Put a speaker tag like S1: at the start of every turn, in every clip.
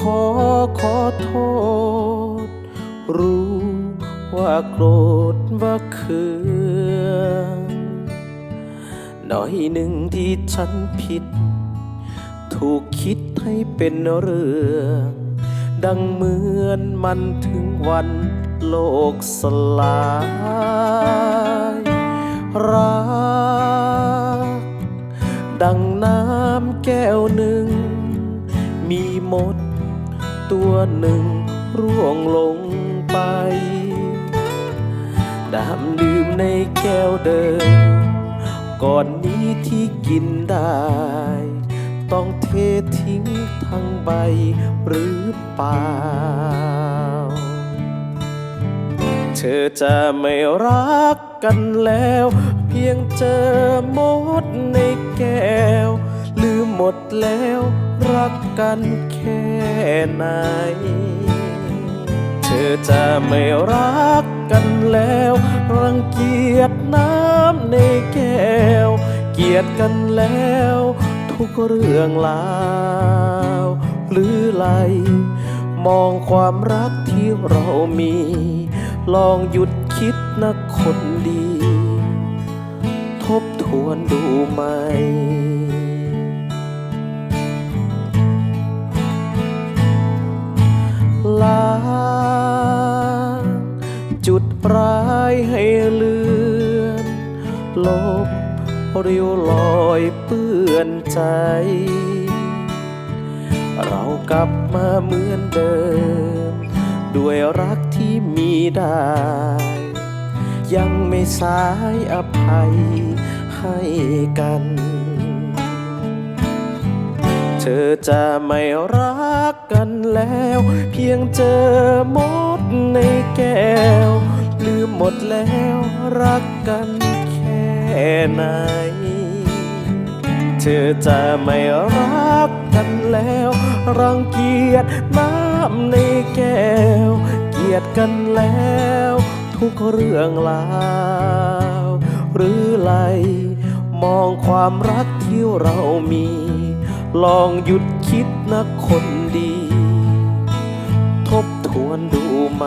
S1: ขอขอโทษ รู้ว่าโกรธว่าเคืองหน่อยหนึ่งที่ฉันผิด ถูกคิดให้เป็นเรื่อง ดังเหมือนมันถึงวันโลกสลาย รัก ดังน้ำแก้วหนึ่ง มีหมด ตัวหนึ่งร่วงลงไป ดามดื่มในแก้วเดิม ก่อนนี้ที่กินได้ ต้องเททิ้งทั้งใบหรือเปล่า เธอจะไม่รักกันแล้ว เพียงเจอมดในแก้ว ลืมหมดแล้ว รักกันแค่ไหน เธอจะไม่รักกันแล้ว รังเกียจน้ำในแก้ว เกียดกันแล้ว ทุกเรื่องราวหรือไรมองความรักที่เรามี ลองหยุดคิดนะคนดี ทบทวนดูไหม ลบริ้วรอยเปื้อนใจ เรากลับมาเหมือนเดิม ด้วยรักที่มีได้ ยังไม่สายอภัยให้กัน เธอจะไม่รักกันแล้ว เพียงเจอมดในแก้ว ลืมหมดแล้วรักกัน ไหน เธอจะไม่รักกันแล้ว รังเกียจน้ำในแก้ว เกลียดกันแล้ว ทุกเรื่องราวหรือไรมองความรักที่เรามี ลองหยุดคิดนะคนดี ทบทวนดูไหม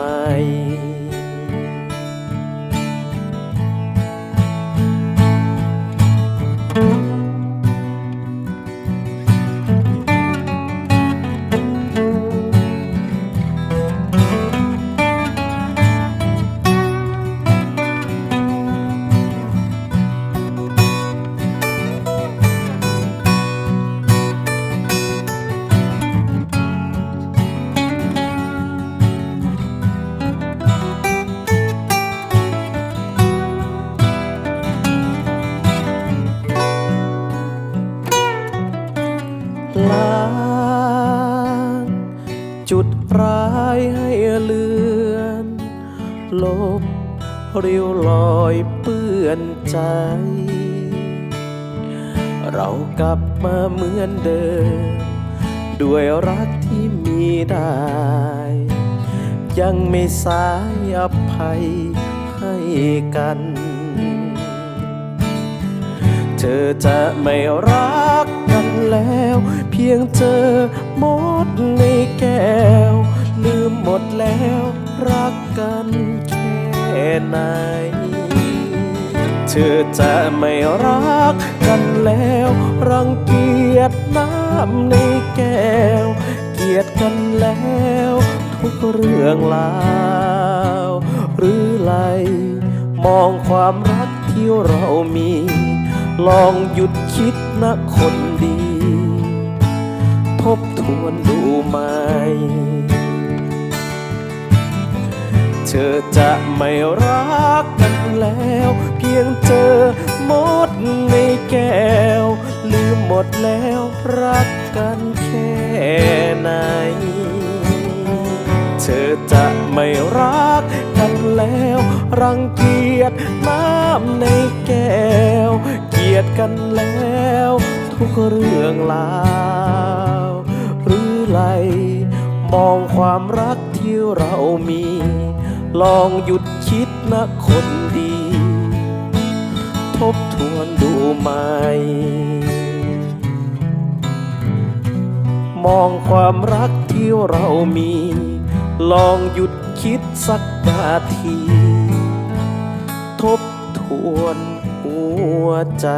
S1: ลบริ้วรอยเปื้อนใจ เรากลับมาเหมือนเดิม ด้วยรักที่มีได้ ยังไม่สายอภัยให้กัน เธอจะไม่รักกันแล้ว เพียงเจอมดในแก้ว ลืมหมดแล้วรักกัน แค่ไหน เธอจะไม่รักกันแล้ว รังเกียจน้ำในแก้ว เกียดกันแล้ว ทุกเรื่องราวหรือไรมองความรักที่เรามี ลองหยุดคิดนะคนดี ทบทวนดูไหม ธอจะไม่รักกันแล้ว เพียงเจอมดในแก้ว ลืมหมดแล้วรักกันแค่ไหน เธอจะไม่รักกันแล้ว รังเกียจน้ำในแก้ว เกลียดกันแล้ว ทุกเรื่องราวหรือไรมองความรักที่เรามี ลองหยุดคิดนะคนดี ทบทวนดูไหม่ มองความรักที่เรามี ลองหยุดคิดสักนาที ทบทวนหัวใจ